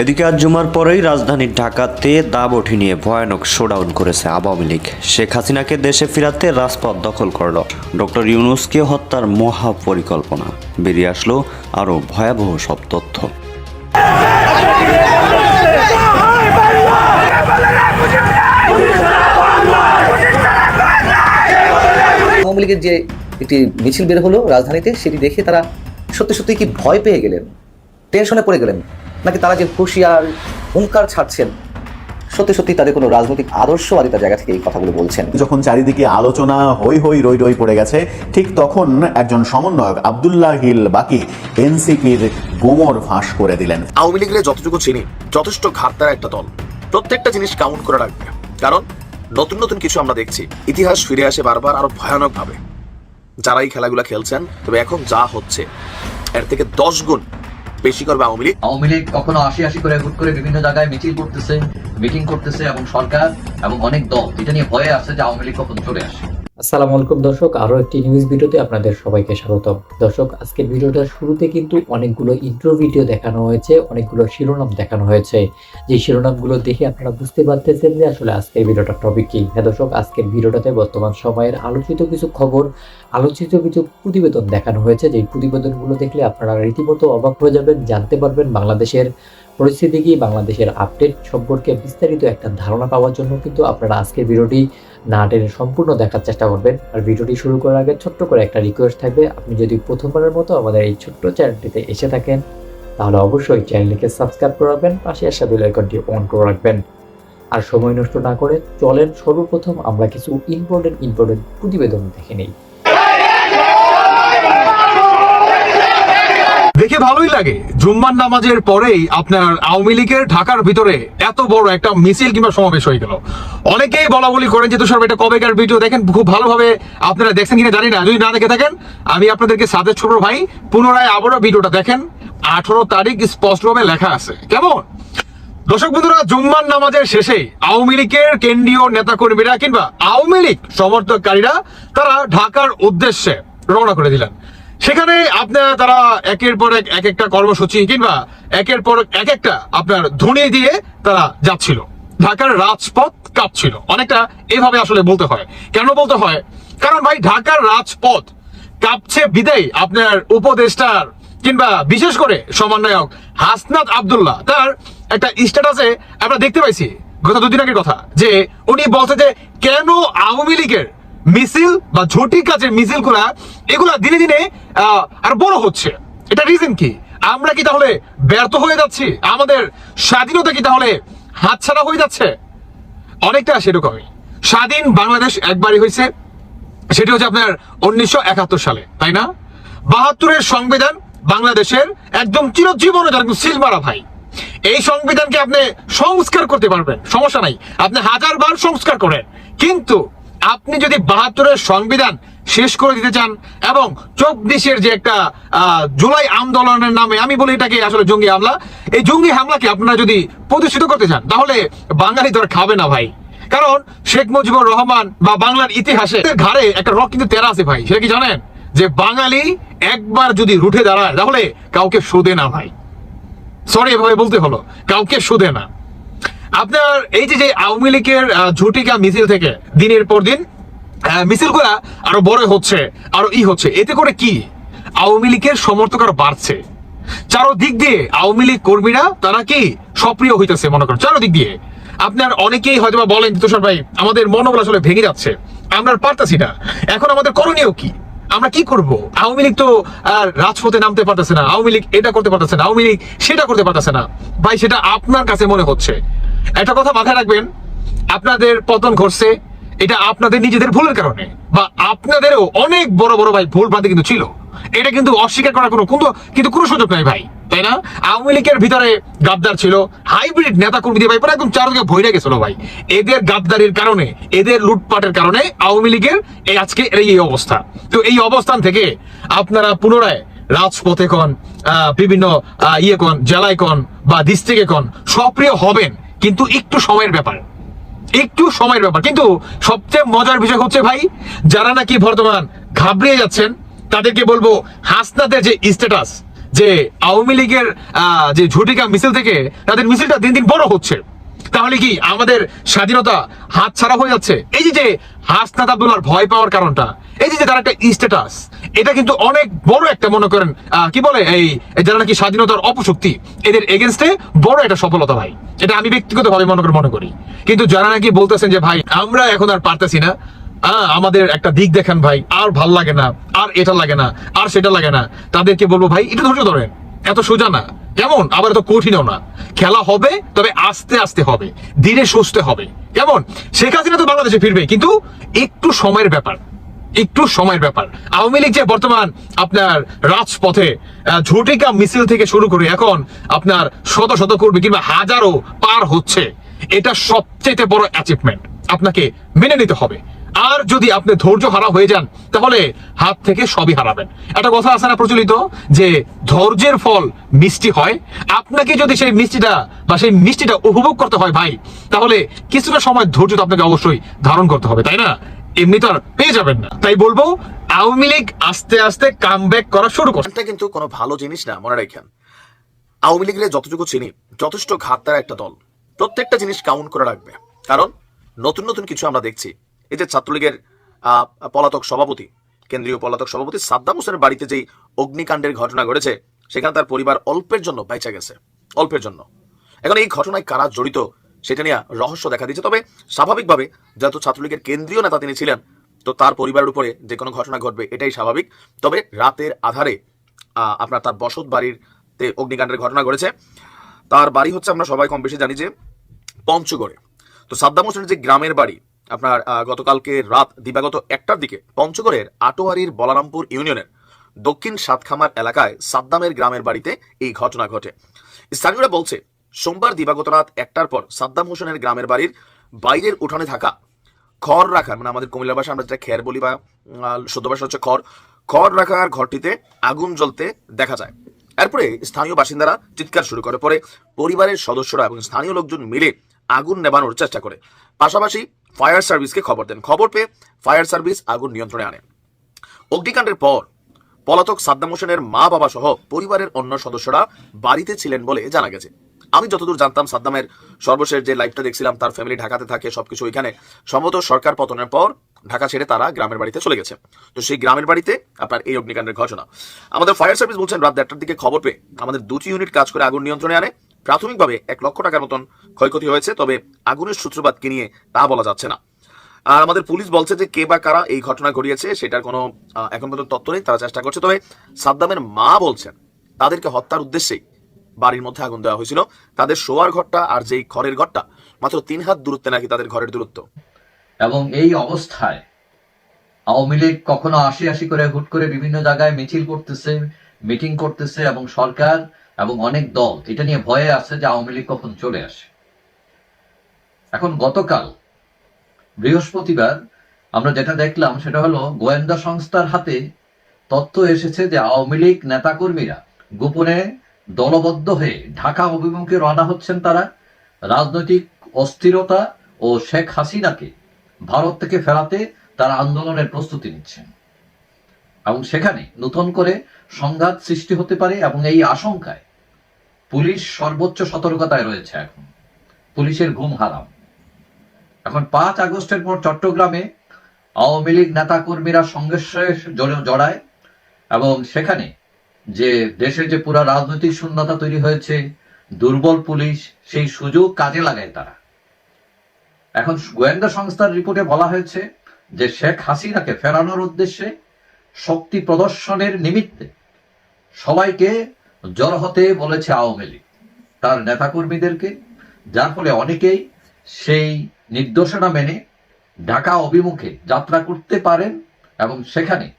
এদিকে আজ জুমার পরেই রাজধানীর ঢাকাতে দাব দাবঠি নিয়ে ভয়ানক শোডাউন করেছে আওয়ামী লীগ। শেখ হাসিনাকে দেশে ফিরাতে রাজপথ দখল করল। ডক্টর ইউনুসকে হত্যার মহা পরিকল্পনা বেরিয়ে আসলো আরও ভয়াবহ সব তথ্য। আওয়ামী লীগের যে একটি মিছিল বের হলো রাজধানীতে, সেটি দেখে তারা সত্যি সত্যি কি ভয় পেয়ে গেলেন? টেনশনে পড়ে গেলেন। নাকি তারা যে হুঁশিয়ার হুঙ্কার ছাড়ছেন সত্যি সত্যি তাদের কোনো রাজনৈতিক আদর্শবাদিতার জায়গা থেকে এই কথাগুলো বলছেন। যখন চারিদিকে আলোচনা হই হই রই রই পড়ে গেছে ঠিক তখন একজন সমন্বয়ক আবদুল্লাহ হিল বাকি এনসিপির গোমর ফাঁস করে দিলেন। আওয়ামী লীগের যতটুকু চিনি যথেষ্ট ঘাটতার একটা দল। প্রত্যেকটা জিনিস কাউন্ট করে রাখবে কারণ নতুন নতুন কিছু আমরা দেখছি। ইতিহাস ফিরে আসে বারবার আরও ভয়ানক ভাবে যারা এই খেলাগুলো খেলছেন তবে এখন যা হচ্ছে এর থেকে দশ গুণ বেশি করবে আওয়ামী লীগ? আওয়ামী লীগ কখনো আশি আশি করে হুট করে বিভিন্ন জায়গায় মিছিল করতেছে মিটিং করতেছে এবং সরকার এবং অনেক দল। এটা নিয়ে ভয়ে আছে যে আওয়ামী লীগ কখন চলে আসে। আসসালামু আলাইকুম দর্শক, আরও একটি নিউজ ভিডিওতে আপনাদের সবাইকে স্বাগতম। দর্শক, আজকের ভিডিওটার শুরুতে কিন্তু অনেকগুলো ইন্ট্রো ভিডিও দেখানো হয়েছে, অনেকগুলো শিরোনাম দেখানো হয়েছে। যে শিরোনামগুলো দেখে আপনারা বুঝতে পারতেছেন যে আসলে আজকের ভিডিওটার টপিক কি। হ্যাঁ দর্শক, আজকের ভিডিওটাতে বর্তমান সময়ের আলোচিত কিছু খবর, আলোচিত কিছু প্রতিবেদন দেখানো হয়েছে। যেই প্রতিবেদনগুলো দেখলে আপনারা রীতিমতো অবাক হয়ে যাবেন, জানতে পারবেন বাংলাদেশের পরিস্থিতি কি, বাংলাদেশের আপডেট সম্পর্কে বিস্তারিত একটা ধারণা পাওয়ার জন্য কিন্তু আপনারা আজকের ভিডিওটি না টেনে সম্পূর্ণ দেখার চেষ্টা করবেন। আর ভিডিওটি শুরু করার আগে ছোট্ট করে একটা রিকোয়েস্ট থাকবে। আপনি যদি প্রথমবারের মতো আমাদের এই ছোট্ট চ্যানেলটিতে এসে থাকেন, তাহলে অবশ্যই চ্যানেলটিকে সাবস্ক্রাইব করে রাখবেন, পাশে আসা বেল আইকনটি অন করে রাখবেন। আর সময় নষ্ট না করে চলেন সর্বপ্রথম আমরা কিছু ইম্পর্টেন্ট ইম্পর্টেন্ট প্রতিবেদন দেখে নিই। দেখে ভালোই লাগে। জুম্মার নামাজের পরেই আপনার আওয়ামী লীগের ঢাকার ভিতরে এত বড় একটা মিছিল কিংবা সমাবেশ হয়ে গেল। অনেকেই বলা বলি করেন যে, তুষার এটা কবেকার ভিডিও দেখেন, খুব ভালোভাবে আপনারা দেখছেন কিনা জানি না। যদি না দেখে থাকেন, আমি আপনাদেরকে সাজেস্ট করব ভাই, পুনরায় আবারও ভিডিওটা দেখেন। আঠারো তারিখ স্পষ্টভাবে লেখা আছে। কেমন? দর্শক বন্ধুরা, জুম্মার নামাজের শেষে আওয়ামী লীগের কেন্দ্রীয় নেতাকর্মীরা কিংবা আওয়ামী লীগ সমর্থককারীরা, তারা ঢাকার উদ্দেশ্যে রওনা করে দিলেন। সেখানে আপনার তারা একের পর এক এক একটা কর্মসূচি কিংবা একের পর এক একটা আপনার ধ্বনি দিয়ে তারা যাচ্ছিল। ঢাকার রাজপথ কাঁপছিল। অনেকটা এভাবে আসলে বলতে হয়। কেন বলতে হয়? কারণ ভাই, ঢাকার রাজপথ কাঁপছে বিদায় আপনার উপদেষ্টার কিংবা বিশেষ করে সমন্বয়ক হাসনাত আব্দুল্লাহ। তার একটা স্ট্যাটাসে আমরা দেখতে পাইছি গত দুদিন আগের কথা, যে উনি বলছে যে, কেন আওয়ামী লীগের মিছিল বা ঝটিক কাজের মিছিলগুলা এগুলা দিনে দিনে আর বড় হচ্ছে। এটা রিজন কি? আমরা কি তাহলে ব্যর্থ হয়ে যাচ্ছি? আমাদের স্বাধীনতা কি তাহলে হাতছাড়া হয়ে যাচ্ছে? অনেকটা সেরকমই স্বাধীন বাংলাদেশ একবারই হয়েছে। সেটি হচ্ছে আপনার উনিশশো একাত্তর সালে, তাই না? বাহাত্তরের সংবিধান বাংলাদেশের একদম চিরজীবন সিল মারা ভাই। এই সংবিধানকে আপনি সংস্কার করতে পারবেন, সমস্যা নাই। আপনি হাজার বার সংস্কার করেন। কিন্তু আপনি যদি বাহাত্তরের সংবিধান শেষ করে দিতে চান এবং চব্বিশের যে একটা জুলাই আন্দোলনের নামে, আমি বলি এটাকে আসলে জঙ্গি হামলা, এই জঙ্গি হামলাকে আপনারা যদি প্রতিষ্ঠিত করতে চান, তাহলে বাঙালি আর খাবে না ভাই। কারণ শেখ মুজিবুর রহমান বা বাংলার ইতিহাসে ঘাড়ে একটা রক কিন্তু তেরা আছে ভাই, সেটা কি জানেন? যে বাঙালি একবার যদি রুঠে দাঁড়ায়, তাহলে কাউকে শোধে না ভাই। সরি, এভাবে বলতে হলো, কাউকে শোধে না। আপনার এই যে আওয়ামী লীগের ঝুটিকা মিছিল থেকে দিনের পর দিন মিছিলগুলা আরও বড় হচ্ছে, আরও ই হচ্ছে। এতে করে কি? আওয়ামী লীগের সমর্থক আরও বাড়ছে। চারোদিক দিয়ে আওয়ামী লীগ কর্মীরা, তারা কি সক্রিয় হইতেছে মনে করেন? চারোদিক দিয়ে। আপনার অনেকেই হয়তো বলেন তুষার ভাই, আমাদের মনোবল আসলে ভেঙে যাচ্ছে। আমরা পারতাছি না। এখন আমাদের করণীয় কি? আমরা কি করব? আওয়ামী লীগ তো আর রাজপথে নামতে পারতেছে না। আওয়ামী লীগ এটা করতে পারতেছে না। আওয়ামী লীগ সেটা করতে পারতেছে না। ভাই, সেটা আপনার কাছে মনে হচ্ছে? একটা কথা মাথায় রাখবেন, আপনাদের পতন ঘটছে, এটা আপনাদের নিজেদের ভুলের কারণে, বা আপনাদেরও অনেক বড় বড় ভাই ভুল ভ্রান্তি কিন্তু ছিল। এটা কিন্তু অস্বীকার করার কোনো কিন্তু কিন্তু কোনো সুযোগ নাই ভাই, তাই না? আওয়ামী লীগের ভিতরে গাদ্দার ছিল, হাইব্রিড নেতা কর্মী দিয়ে ভাই পুরো একদম চারদিকে ভরে গেছিল ভাই। এদের গাদ্দারির কারণে, এদের লুটপাটের কারণে আওয়ামী লীগের এই আজকে এই অবস্থা। তো এই অবস্থান থেকে আপনারা পুনরায় রাজপথে কন বিভিন্ন ইয়ে কন, জেলায় কন, বা ডিস্ট্রিক্টে কন, সক্রিয় হবেন। কিন্তু একটু সময়ের ব্যাপার। একটু সময়ের ব্যাপার। কিন্তু সবচেয়ে মজার বিষয় হচ্ছে ভাই, যারা নাকি বর্তমান ঘাবড়িয়ে যাচ্ছেন, তাদেরকে বলব হাসনাতের যে স্ট্যাটাস যে আওয়ামী লীগের যে ঝুটিকা মিছিল থেকে তাদের মিছিলটা দিন দিন বড় হচ্ছে। তাহলে কি আমাদের স্বাধীনতা হাত ছাড়া হয়ে যাচ্ছে? এই যে হাসনাত আব্দুল্লাহর ভয় পাওয়ার কারণটা, এই যে তার একটা স্ট্যাটাস এটা কিন্তু অনেক বড় একটা, মনে করেন কি বলে, এই যারা নাকি স্বাধীনতার অপশক্তি, এদের এগেনস্টে বড় একটা সফলতা ভাই। এটা আমি ব্যক্তিগতভাবে মনে করে, মনে করি। কিন্তু যারা নাকি বলতেছেন যে, ভাই, আমরা এখন আর পারতেছি না আমাদের একটা দিক দেখেন ভাই, আর ভালো লাগে না, আর এটা লাগে না, আর সেটা লাগে না। তাদেরকে বলব, ভাই এটা ধৈর্য ধরেন, এত সোজা না। কেমন? আবার এত কঠিনও না। খেলা হবে, তবে আস্তে আস্তে হবে, ধীরে, সুস্থে হবে। কেমন? শেখ হাসিনা তো বাংলাদেশে ফিরবে কিন্তু একটু সময়ের ব্যাপার। একটু সময়ের ব্যাপার। আওয়ামী লীগ যে বর্তমান আপনার রাজপথে ঝুটিকা মিছিল থেকে শুরু করে এখন আপনার শত শত কর্মী কিংবা হাজারো পার হচ্ছে। এটা সবচেয়ে বড় অ্যাচিভমেন্ট আপনাকে মেনে নিতে হবে। আর যদি আপনি ধৈর্য হারা হয়ে যান, তাহলে হাত থেকে সবই হারাবেন। একটা কথা আছে না প্রচলিত, যে ধৈর্যের ফল মিষ্টি হয়। আপনাকে যদি সেই মিষ্টিটা বা সেই মিষ্টিটা উপভোগ করতে হয় ভাই, তাহলে কিছুটা সময় ধৈর্য তো আপনাকে অবশ্যই ধারণ করতে হবে, তাই না? আর পেয়ে যাবেন না। তাই বলব, আওয়ামী লীগ আস্তে আস্তে কাম করা শুরু এটা কিন্তু কোনো ভালো জিনিস না, মনে রাখেন। আওয়ামী লীগের যতটুকু চিনি, যথেষ্ট ঘাততার একটা দল। প্রত্যেকটা জিনিস কাউন্ট করে রাখবে। কারণ নতুন নতুন কিছু আমরা দেখছি। এই যে ছাত্রলীগের পলাতক সভাপতি, কেন্দ্রীয় পলাতক সভাপতি সাদ্দাম হোসেনের বাড়িতে যেই অগ্নিকাণ্ডের ঘটনা ঘটেছে, সেখানে তার পরিবার অল্পের জন্য বেঁচে গেছে। অল্পের জন্য। এখন এই ঘটনায় কারা জড়িত সেটা নিয়ে রহস্য দেখা দিচ্ছে তবে স্বাভাবিকভাবে যেহেতু ছাত্রলীগের কেন্দ্রীয় নেতা তিনি ছিলেন, তো তার পরিবারের উপরে যে কোনো ঘটনা ঘটবে, এটাই স্বাভাবিক। তবে রাতের আধারে আপনার তার বসত বাড়িতে অগ্নিকাণ্ডের ঘটনা ঘটেছে। তার বাড়ি হচ্ছে আমরা সবাই কম বেশি জানি যে পঞ্চগড়ে। তো সাদ্দাম হোসেনের যে গ্রামের বাড়ি, আপনার গতকালকে রাত দিবাগত একটার দিকে পঞ্চগড়ের আটোয়ারির বলারামপুর ইউনিয়নের দক্ষিণ সাতখামার এলাকায় সাদ্দামের গ্রামের বাড়িতে এই ঘটনা ঘটে। স্থানীয়রা বলছে সোমবার দিবাগত রাত একটার পর সাদ্দাম হোসেনের গ্রামের বাড়ির বাইরের উঠানে থাকা খড় রাখার মানে আমাদের কুমিল্লা ভাষা আমরা যেটা খের বলি বা ভাষা হচ্ছে খড় খড় রাখার ঘরটিতে আগুন জ্বলতে দেখা যায়। এরপরে স্থানীয় বাসিন্দারা চিৎকার শুরু করে। পরে পরিবারের সদস্যরা এবং স্থানীয় লোকজন মিলে আগুন নেবানোর চেষ্টা করে। পাশাপাশি ফায়ার সার্ভিসকে খবর দেন। খবর পেয়ে ফায়ার সার্ভিস আগুন নিয়ন্ত্রণে আনে। অগ্নিকাণ্ডের পর পলাতক সাদ্দাম হোসেনের মা বাবা সহ পরিবারের অন্য সদস্যরা বাড়িতে ছিলেন বলে জানা গেছে। আমি যতদূর জানতাম সাদ্দামের সর্বশেষ যে লাইফটা দেখছিলাম, তার ফ্যামিলি ঢাকাতে থাকে, সবকিছু ওইখানে, সম্ভবত সরকার পতনের পর ঢাকা ছেড়ে তারা গ্রামের বাড়িতে চলে গেছে। তো সেই গ্রামের বাড়িতে আপনার এই অগ্নিকাণ্ডের ঘটনা। আমাদের ফায়ার সার্ভিস বলছেন, রাত দেড়টার দিকে খবর পেয়ে আমাদের দুটি ইউনিট কাজ করে আগুন নিয়ন্ত্রণে আনে। প্রাথমিকভাবে এক লক্ষ টাকার মতন ক্ষয়ক্ষতি হয়েছে, তবে আগুনের সূত্রপাত কি নিয়ে তা বলা যাচ্ছে না। আর আমাদের পুলিশ বলছে যে কে বা কারা এই ঘটনা ঘটিয়েছে, সেটার কোনো এখন পর্যন্ত তথ্য নেই, তারা চেষ্টা করছে। তবে সাদ্দামের মা বলছেন, তাদেরকে হত্যার উদ্দেশ্যেই বাড়ির মধ্যে আগুন দেওয়া হয়েছিল। তাদের শোয়ার ঘরটা আর যেই ঘরের ঘরটা, মাত্র তিন হাত দূরত্বে নাকি তাদের ঘরের দূরত্ব। এবং এই অবস্থায় আওয়ামী লীগ কখনো আশি আশি করে হুট করে বিভিন্ন জায়গায় মিছিল করতেছে, মিটিং করতেছে এবং সরকার এবং অনেক দল, এটা নিয়ে ভয়ে আছে যে আওয়ামী লীগ কখন চলে আসে। এখন গতকাল বৃহস্পতিবার আমরা যেটা দেখলাম সেটা হলো গোয়েন্দা সংস্থার হাতে তথ্য এসেছে যে আওয়ামী লীগ নেতাকর্মীরা গোপনে দলবদ্ধ হয়ে ঢাকা অভিমুখে রওনা হচ্ছেন তারা। রাজনৈতিক অস্থিরতা ও শেখ হাসিনাকে ভারত থেকে ফেরাতে তারা আন্দোলনের প্রস্তুতি নিচ্ছেন। এবং সেখানে নতুন করে সংঘাত সৃষ্টি হতে পারে এবং এই আশঙ্কায় পুলিশ সর্বোচ্চ সতর্কতায় রয়েছে এখন। পুলিশের ঘুম হারাম। এখন পাঁচ আগস্টের পর চট্টগ্রামে আওয়ামী লীগ নেতা কর্মীরা সংঘর্ষে জড়ায় এবং সেখানে যে দেশের যে পুরা রাজনৈতিক শূন্যতা তৈরি হয়েছে, দুর্বল পুলিশ, সেই সুযোগ কাজে লাগায় তারা। এখন গোয়েন্দা সংস্থার রিপোর্টে বলা হয়েছে যে শেখ হাসিনাকে ফেরানোর উদ্দেশ্যে শক্তি প্রদর্শনের নিমিত্তে সবাইকে জড়ো হতে বলেছে আওয়ামী লীগ। তার নেতাকর্মীদেরকে, যার ফলে অনেকেই সেই নির্দেশনা মেনে ঢাকা অভিমুখে যাত্রা করতে পারেন এবং সেখানে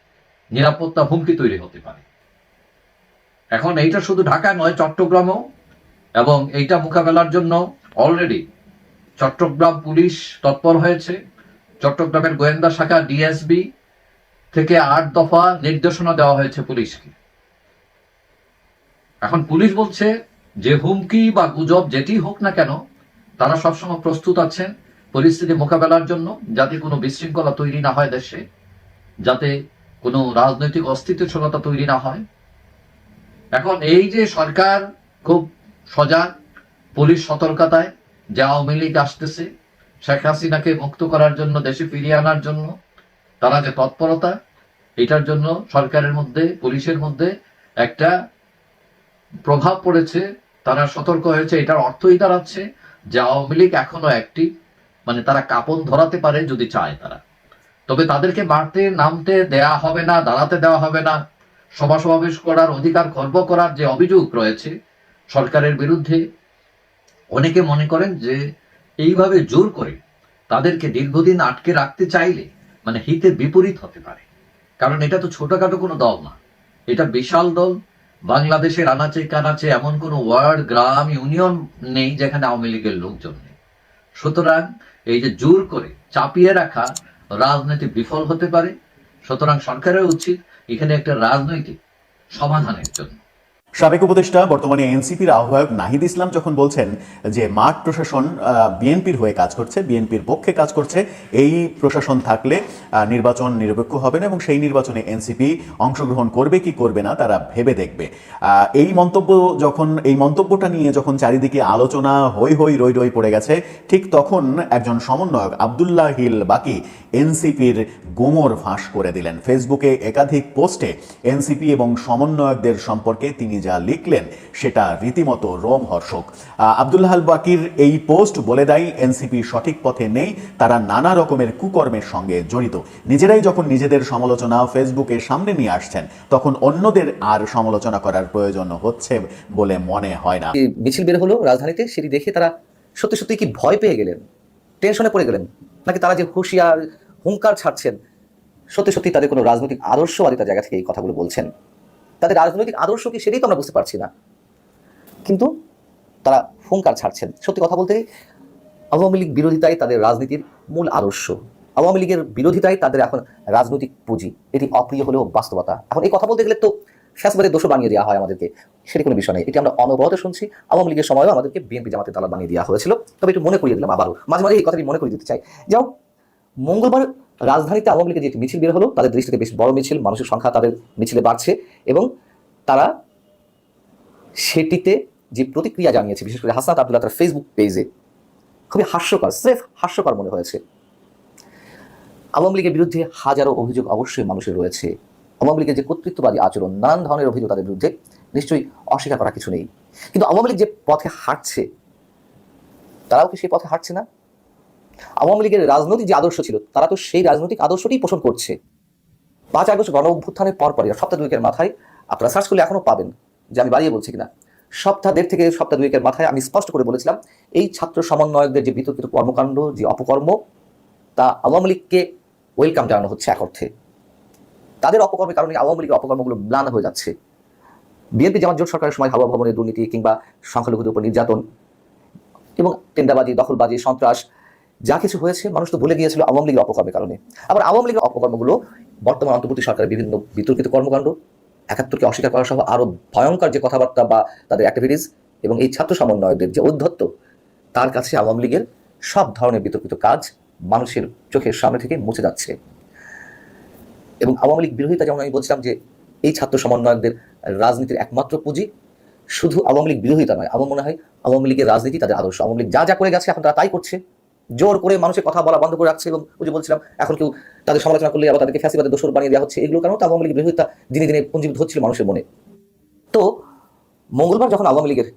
নিরাপত্তা হুমকি তৈরি হতে পারে। এখন এইটা শুধু ঢাকা নয়, চট্টগ্রামও। এবং এইটা মোকাবেলার জন্য অলরেডি চট্টগ্রাম পুলিশ তৎপর হয়েছে। চট্টগ্রামের গোয়েন্দা শাখা ডিএসবি থেকে আট দফা নির্দেশনা দেওয়া হয়েছে পুলিশকে। এখন পুলিশ বলছে, যে হুমকি বা গুজব যেটি হোক না কেন, তারা সবসময় প্রস্তুত আছেন পরিস্থিতি মোকাবেলার জন্য, যাতে কোনো বিশৃঙ্খলা তৈরি না হয় দেশে, যাতে কোনো রাজনৈতিক অস্থিতিশীলতা তৈরি না হয়। এখন এই যে সরকার খুব সজাগ, পুলিশ সতর্কতায় যে আওয়ামী লীগ আসতেছে, শেখ হাসিনাকে মুক্ত করার জন্য, দেশে ফিরিয়ে আনার জন্য, তারা যে তৎপরতা, এটার জন্য সরকারের মধ্যে, পুলিশের মধ্যে একটা প্রভাব পড়েছে, তারা সতর্ক হয়েছে, এটার অর্থই দাঁড়াচ্ছে যে আওয়ামী লীগ এখনও একটি মানে তারা কাপন ধরাতে পারে যদি চায় তারা। তবে তাদেরকে মারতে, নামতে দেয়া হবে না, দাঁড়াতে দেওয়া হবে না। সভা সমাবেশ করার অধিকার খর্ব করার যে অভিযোগ রয়েছে, সরকারের বিরুদ্ধে, অনেকে মনে করেন যে এইভাবে জোর করে তাদেরকে দীর্ঘদিন আটকে রাখতে চাইলে মানে হিতের বিপরীত হতে পারে। কারণ এটা তো ছোটখাটো কোনো দল না। এটা বিশাল দল। বাংলাদেশের আনাচে কানাচে এমন কোনো ওয়ার্ড, গ্রাম, ইউনিয়ন নেই যেখানে আওয়ামী লীগের লোকজন নেই। সুতরাং এই যে জোর করে চাপিয়ে রাখা রাজনীতি বিফল হতে পারে। সুতরাং সরকারের উচিত এখানে একটা রাজনৈতিক সমাধানের জন্য। সাবেক উপদেষ্টা, বর্তমানে এনসিপির আহ্বায়ক নাহিদ ইসলাম যখন বলছেন যে মাঠ প্রশাসন বিএনপির হয়ে কাজ করছে, বিএনপির পক্ষে কাজ করছে, এই প্রশাসন থাকলে নির্বাচন নিরপেক্ষ হবে না এবং সেই নির্বাচনে এনসিপি অংশগ্রহণ করবে কি করবে না, তারা ভেবে দেখবে। এই মন্তব্য যখন, এই মন্তব্যটা নিয়ে যখন চারিদিকে আলোচনা হই হই রই রই পড়ে গেছে, ঠিক তখন একজন সমন্বয়ক আবদুল্লাহ হিল বাকি এনসিপির গোমর ফাঁস করে দিলেন। ফেসবুকে একাধিক পোস্টে এনসিপি এবং সমন্বয়কদের সম্পর্কে তিনি যা লিখলেন সেটা রীতিমতো রোমহর্ষক। আবদুল্লাহ আল বাকির এই পোস্ট বলে দেয়, এনসিপি সঠিক পথে নেই, তারা নানা রকমের কুকর্মের সঙ্গে জড়িত। নিজেরাই যখন নিজেদের সমালোচনা ফেসবুকে সামনে নিয়ে আসছেন, তখন অন্যদের আর সমালোচনা করার প্রয়োজন হচ্ছে বলে মনে হয় না। মিছিল বের হলো রাজধানীতে, সেটি দেখে তারা সত্যি সত্যি কি ভয় পেয়ে গেলেন? টেনশনে পড়ে গেলেন? নাকি তারা যে হুঁশিয়ার, হুঙ্কার ছাড়ছেন, সত্যি সত্যি তাদের কোনো রাজনৈতিক আদর্শবাদিতার জায়গা থেকে এই কথাগুলো বলছেন? তাদের রাজনৈতিক আদর্শ কি সেটাই তো আমরা বুঝতে পারছি না। কিন্তু তারা হুঙ্কার ছাড়ছেন। সত্যি কথা বলতে, আওয়ামী লীগ বিরোধিতাই তাদের রাজনীতির মূল আদর্শ। আওয়ামী লীগের বিরোধিতাই তাদের এখন রাজনৈতিক পুঁজি। এটি অপ্রিয় হলেও বাস্তবতা। এখন এই কথা বলতে গেলে তো ফ্যাসবাদের দোষ বানিয়ে দেওয়া হয় আমাদেরকে। সেটি কোনো বিষয় নেই এটি আমরা অনবরত শুনছি। আওয়ামী লীগের সময়ও আমাদেরকে বিএনপি জামাতে তালা বানিয়ে দেওয়া হয়েছিল। তবে একটু মনে করিয়ে দিলাম আবারও। মাঝে মাঝে এই কথাটি মনে করিয়ে দিতে চাই। যাও মঙ্গলবার রাজধানীতে আওয়ামী লীগের যে মিছিল বের হলো, তাদের দৃষ্টিতে বেশ বড় মিছিল, মানুষের সংখ্যা তাদের মিছিলে বাড়ছে এবং তারা সেটিতে যে প্রতিক্রিয়া জানিয়েছে, বিশেষ করে হাসনাত আবদুল্লাহ তার ফেসবুক পেজে খুবই হাস্যকর, স্রেফ হাস্যকর মনে হয়েছে। আওয়ামী লীগের বিরুদ্ধে হাজারো অভিযোগ অবশ্যই মানুষের রয়েছে। আওয়ামী লীগের যে কর্তৃত্ববাদী আচরণ, নানান ধরনের অভিযোগ তাদের বিরুদ্ধে নিশ্চয়ই অস্বীকার করা কিছু নেই। কিন্তু আওয়ামী লীগ যে পথে হাঁটছে, তারাও কি সেই পথে হাঁটছে না? আওয়ামী লীগের রাজনৈতিক যে আদর্শ ছিল, তারা তো সেই রাজনৈতিক আদর্শটি পোষণ করছে। পাঁচ আগস্ট গণ অভ্যুত্থানের পর পরই সপ্তাহ দুয়েকের মাথায়, আপনারা সার্চ করলে এখনও পাবেন যে আমি বাড়িয়ে বলছি কিনা। সপ্তাহ দেড় থেকে সপ্তাহ দুয়েকের মাথায় আমি স্পষ্ট করে বলেছিলাম, এই ছাত্র সমন্বয়কদের যে বিতর্কিত কর্মকাণ্ড, যে অপকর্ম, তা আওয়ামী লীগকে ওয়েলকাম জানানো হচ্ছে এক অর্থে। তাদের অপকর্মের কারণে আওয়ামী লীগের অপকর্মগুলো ম্লান হয়ে যাচ্ছে। বিএনপি যেমন জোট সরকারের সময় হাওয়া ভবনের দুর্নীতি কিংবা সংখ্যালঘুদের উপর নির্যাতন এবং টেন্ডাবাজি দখলবাজি, সন্ত্রাস যা কিছু হয়েছে, মানুষ তো ভুলে গিয়েছিল আওয়ামী লীগের অপকর্মের কারণে। আবার আওয়ামী লীগের অপকর্মগুলো বর্তমান অন্তর্বর্তী সরকারের বিভিন্ন বিতর্কিত কর্মকাণ্ড, একাত্তরকে অস্বীকার করা সহ আরও ভয়ঙ্কর যে কথাবার্তা বা তাদের অ্যাক্টিভিটিস এবং এই ছাত্র সমন্বয়কদের যে ঔদ্ধত্য, তার কাছে আওয়ামী লীগের সব ধরনের বিতর্কিত কাজ মানুষের চোখের সামনে থেকে মুছে যাচ্ছে। এবং আওয়ামী লীগ বিরোধিতা যেমন আমি বলছিলাম যে, এই ছাত্র সমন্বয়কদের রাজনীতির একমাত্র পুঁজি, শুধু আওয়ামী লীগ বিরোধিতা নয়, আমার মনে হয় আওয়ামী লীগের রাজনীতি তাদের আদর্শ। আওয়ামী লীগ যা যা করে গেছে, এখন তারা তাই করছে। জোর করে মানুষের কথা বলা বন্ধ করে রাখছে এবং ওই যে বলছিলাম, এখন কেউ তাদের সমালোচনা করলে আবার তাদেরকে ফ্যাসিবাদের দোষর বানিয়ে দেওয়া হচ্ছে এগুলো কারণ তো আওয়ামী লীগের বিরোধিতা দিনে দিনে পুঞ্জীভূত হচ্ছিল মানুষের মনে। তো মঙ্গলবার যখন আওয়ামী লীগের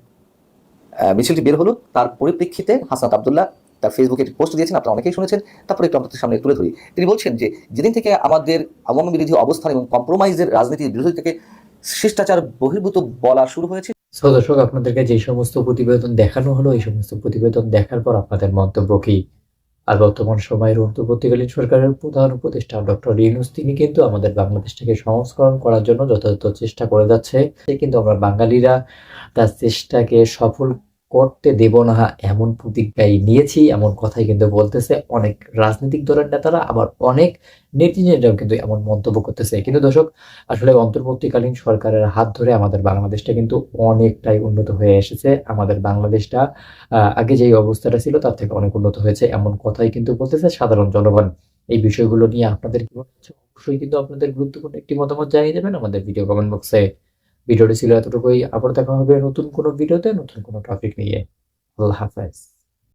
মিছিলটি বের হলো, তার পরিপ্রেক্ষিতে হাসনাত আবদুল্লাহ তার ফেসবুকে পোস্ট দিয়েছেন, আপনারা অনেকেই শুনেছেন, তারপরে একটু আমাদের সামনে তুলে ধরি। তিনি বলছেন যে, যেদিন থেকে আমাদের আওয়ামী বিরোধী অবস্থান এবং কম্প্রোমাইজের রাজনীতির বিরোধী থেকে শিষ্টাচার বহির্ভূত বলা শুরু হয়েছে সো দর্শক, আপনাদেরকে যে সমস্ত প্রতিবেদন দেখানো হলো, এই সমস্ত প্রতিবেদন দেখার পর আপনাদের মন্তব্য কি? আর বর্তমান সময়ের অন্তর্বর্তীকালীন সরকারের প্রধান উপদেষ্টা ডক্টর ইউনুস, তিনি কিন্তু আমাদের বাংলাদেশটাকে সংস্করণ করার জন্য যথাযথ চেষ্টা করে যাচ্ছে। কিন্তু আমরা বাঙালিরা তার চেষ্টাকে সফল করতে দেব না, এমন প্রতিজ্ঞাই নিয়েছি, এমন কথাই কিন্তু বলতেছে। অনেক রাজনৈতিক দলের নেতারা, আবার অনেক নেটিজেনরাও কিন্তু এমন মন্তব্য করতেছে। কিন্তু দর্শক, আসলে অন্তর্বর্তীকালীন সরকারের হাত ধরে আমাদের বাংলাদেশটা কিন্তু অনেকটাই উন্নত হয়ে এসেছে। আমাদের বাংলাদেশটা আগে যেই অবস্থাটা ছিল তার থেকে অনেক উন্নত হয়েছে, এমন কথাই কিন্তু বলতেছে সাধারণ জনগণ। এই বিষয়গুলো নিয়ে আপনাদের কি মনে হচ্ছে অবশ্যই কিন্তু আপনাদের গুরুত্বপূর্ণ একটি মতামত জানিয়ে দেবেন আমাদের ভিডিও কমেন্ট বক্সে। ভিডিওটি ছিল এতটুকুই। আবার দেখা হবে নতুন কোনো ভিডিওতে, নতুন কোনো টপিক নিয়ে। আল্লাহ হাফেজ।